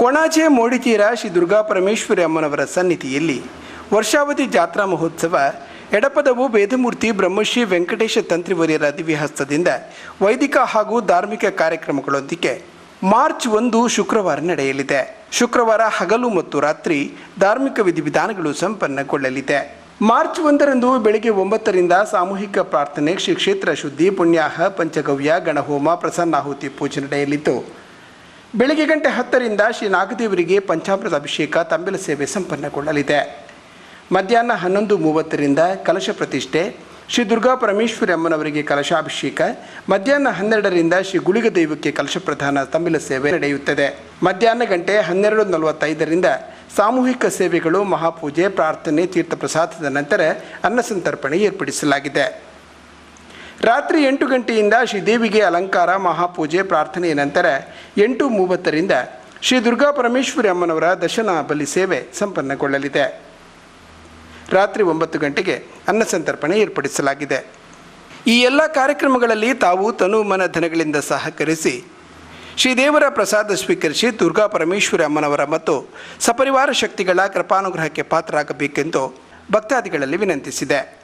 ಕೊಣಾಜೆ ಮೋಡಿತೀರ ಶ್ರೀ ದುರ್ಗಾ ಪರಮೇಶ್ವರಿ ಅಮ್ಮನವರ ಸನ್ನಿಧಿಯಲ್ಲಿ ವರ್ಷಾವಧಿ ಜಾತ್ರಾ ಮಹೋತ್ಸವ, ಎಡಪದವು ವೇದಮೂರ್ತಿ ಬ್ರಹ್ಮಶ್ರೀ ವೆಂಕಟೇಶ ತಂತ್ರಿವರ್ಯರ ದಿವ್ಯಹಸ್ತದಿಂದ ವೈದಿಕ ಹಾಗೂ ಧಾರ್ಮಿಕ ಕಾರ್ಯಕ್ರಮಗಳೊಂದಿಗೆ ಮಾರ್ಚ್ ಒಂದು ಶುಕ್ರವಾರ ನಡೆಯಲಿದೆ. ಶುಕ್ರವಾರ ಹಗಲು ಮತ್ತು ರಾತ್ರಿ ಧಾರ್ಮಿಕ ವಿಧಿವಿಧಾನಗಳು ಸಂಪನ್ನಗೊಳ್ಳಲಿದೆ. ಮಾರ್ಚ್ ಒಂದರಂದು ಬೆಳಗ್ಗೆ ಒಂಬತ್ತರಿಂದ ಸಾಮೂಹಿಕ ಪ್ರಾರ್ಥನೆ ಶ್ರೀ ಕ್ಷೇತ್ರ ಶುದ್ಧಿ ಪುಣ್ಯಾಹ, ಪಂಚಗವ್ಯ, ಗಣಹೋಮ, ಪ್ರಸನ್ನಾಹುತಿ ಪೂಜೆ ನಡೆಯಲಿದ್ದು ಬೆಳಗ್ಗೆ ಗಂಟೆ ಹತ್ತರಿಂದ ಶ್ರೀ ನಾಗದೇವರಿಗೆ ಪಂಚಾಮೃತ ಅಭಿಷೇಕ ತಂಬಿಲ ಸೇವೆ ಸಂಪನ್ನಗೊಳ್ಳಲಿದೆ. ಮಧ್ಯಾಹ್ನ ಹನ್ನೊಂದು ಮೂವತ್ತರಿಂದ ಕಲಶ ಪ್ರತಿಷ್ಠೆ, ಶ್ರೀ ದುರ್ಗಾ ಪರಮೇಶ್ವರಿ ಅಮ್ಮನವರಿಗೆ ಕಲಶಾಭಿಷೇಕ, ಮಧ್ಯಾಹ್ನ ಹನ್ನೆರಡರಿಂದ ಶ್ರೀ ಗುಳಿಗ ದೈವಕ್ಕೆ ಕಲಶ ಪ್ರಧಾನ ತಮಿಳ ಸೇವೆ ನಡೆಯುತ್ತದೆ. ಮಧ್ಯಾಹ್ನ ಗಂಟೆ ಹನ್ನೆರಡು ನಲವತ್ತೈದರಿಂದ ಸಾಮೂಹಿಕ ಸೇವೆಗಳು, ಮಹಾಪೂಜೆ, ಪ್ರಾರ್ಥನೆ, ತೀರ್ಥ ಪ್ರಸಾದದ ನಂತರ ಅನ್ನಸಂತರ್ಪಣೆ ಏರ್ಪಡಿಸಲಾಗಿದೆ. ರಾತ್ರಿ ಎಂಟು ಗಂಟೆಯಿಂದ ಶ್ರೀದೇವಿಗೆ ಅಲಂಕಾರ, ಮಹಾಪೂಜೆ ಪ್ರಾರ್ಥನೆಯ ನಂತರ ಎಂಟು ಮೂವತ್ತರಿಂದ ಶ್ರೀ ದುರ್ಗಾ ಪರಮೇಶ್ವರಿ ಅಮ್ಮನವರ ದರ್ಶನ ಬಲಿ ಸೇವೆ ಸಂಪನ್ನಗೊಳ್ಳಲಿದೆ. ರಾತ್ರಿ ಒಂಬತ್ತು ಗಂಟೆಗೆ ಅನ್ನಸಂತರ್ಪಣೆ ಏರ್ಪಡಿಸಲಾಗಿದೆ. ಈ ಎಲ್ಲ ಕಾರ್ಯಕ್ರಮಗಳಲ್ಲಿ ತಾವು ತನು ಮನ ಧನಗಳಿಂದ ಸಹಕರಿಸಿ ಶ್ರೀದೇವರ ಪ್ರಸಾದ ಸ್ವೀಕರಿಸಿ ದುರ್ಗಾ ಪರಮೇಶ್ವರಿ ಅಮ್ಮನವರ ಮತ್ತು ಸಪರಿವಾರ ಶಕ್ತಿಗಳ ಕೃಪಾನುಗ್ರಹಕ್ಕೆ ಪಾತ್ರರಾಗಬೇಕೆಂದು ಭಕ್ತಾದಿಗಳಲ್ಲಿ ವಿನಂತಿಸಿದೆ.